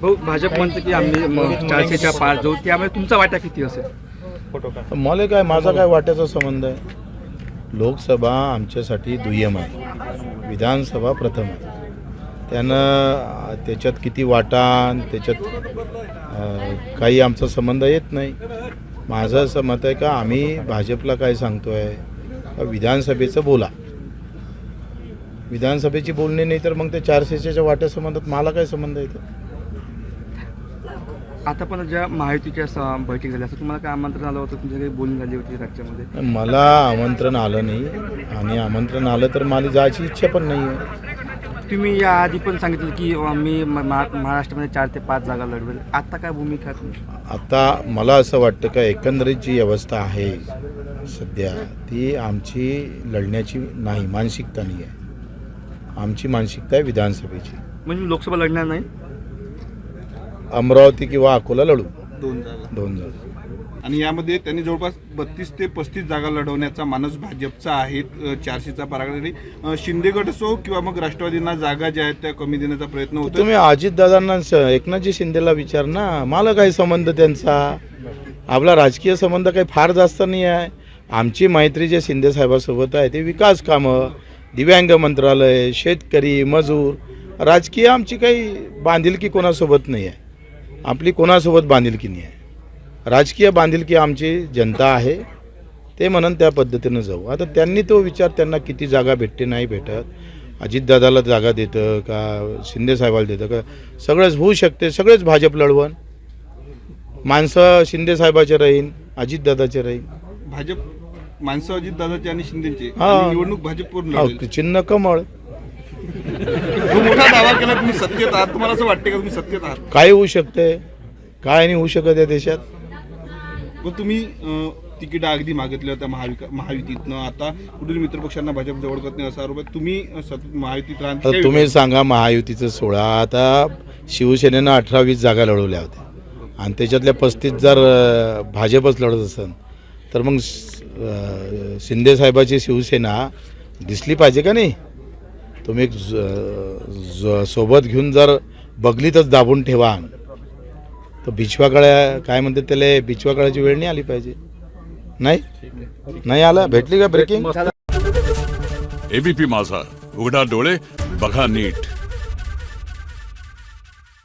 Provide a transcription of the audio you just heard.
भाऊ भाजप म्हणते की आम्ही चारशेच्या पार जाऊ. त्यामुळे तुमचा वाटा किती असेल? मला काय माझा काय वाट्याचा संबंध आहे? लोकसभा आमच्यासाठी दुय्यम आहे. विधानसभा प्रथम आहे. त्यानं त्याच्यात किती वाटा त्याच्यात काही आमचा संबंध येत नाही. माझं असं मत आहे का आम्ही भाजपला काय सांगतो आहे विधानसभेचं बोला. विधानसभेची बोलणी नाही तर मग ते चारशेच्या वाट्या संबंधात मला काय संबंध येतो आता पण ज्या महायुतीच्या बैठक झाली असं तुम्हाला काय आमंत्रण आलं होतं? तुमच्या काही बोलणी झाली होती राज्यामध्ये? मला आमंत्रण आलं नाही. आणि आमंत्रण आलं तर मला जायची इच्छा पण नाही आहे तुम्ही या आधी पण सांगितलं की मी म- महा- महाराष्ट्रामध्ये चार ते पाच जागा लढवेल. आता काय भूमिका तुमची? आता मला असं वाटतं का एकंदरीत जी अवस्था आहे सध्या ती आमची लढण्याची नाही मानसिकता नाही आहे आमची मानसिकता आहे विधानसभेची. म्हणजे लोकसभा लढणार नाही? अमरावती किंवा अकोला लढू. दोन जागा. दोन जागा. आणि यामध्ये त्यांनी जवळपास बत्तीस ते पस्तीस जागा लढवण्याचा मानस भाजपचा आहे चारशेचा परागडी अ, शिंदे गट असो किंवा मग राष्ट्रवादींना जागा ज्या आहेत त्या कमी देण्याचा प्रयत्न होतो तुम्ही अजितदादांना एकनाथजी शिंदेला विचार ना. मला काय संबंध त्यांचा? आपला राजकीय संबंध काही फार जास्त नाही आहे. आमची मैत्री जे शिंदे साहेबासोबत आहे ते विकास कामं दिव्यांग मंत्रालय शेतकरी मजूर राजकीय आमची काही बांधिलकी कोणासोबत नाही आहे. आपली कोणासोबत बांधिलकी नाही आहे. राजकीय बांधिलकी आमची जनता आहे. ते म्हणून त्या पद्धतीनं जाऊ. आता त्यांनी तो विचार त्यांना किती जागा भेटते नाही भेटत? अजितदादाला जागा देतं का? शिंदे साहेबाला देतं का? सगळंच होऊ शकते. सगळेच भाजप लढवण. माणसं शिंदे साहेबाचे राहीन अजितदादाचे राहीन. भाजप माणसं अजित दादाची आणि शिंदेची. निवडणूक. हो, चिन्ह कमळ. जो मोठा दावा केला तुम्ही सत्तेत आहात. तुम्हाला असं वाटते का तुम्ही सत्तेत आहात? काय होऊ शकते. काय नाही होऊ शकत या देशात. मग तुम्ही अ, तिकीट अगदी मागितल्या होत्या महाविका महायुतीतनं. आता कुठेतरी मित्रपक्षांना भाजप जवळ करत नाही असा आरोप आहे. तुम्ही अ, सतत महायुतीत राहता आता तुम्ही सांगा महायुतीचं सोळा आता शिवसेनेनं अठरा वीस जागा लढवल्या होत्या. आणि त्याच्यातल्या पस्तीस जर अं, भाजपच लढत असेल तर मग शिंदे साहेबाची शिवसेना दिसली पाहिजे का नाही? तुम्ही ज- ज- सोबत घेऊन जर बगलीतच दाबून ठेवा. तर बिछवाकळ्या काय म्हणते त्याला बिछवाकळ्याची वेळ नाही आली पाहिजे. नाही? नाही आला? भेटली का ब्रेकिंग एबीपी माझा. उघडा डोळे बघा नीट.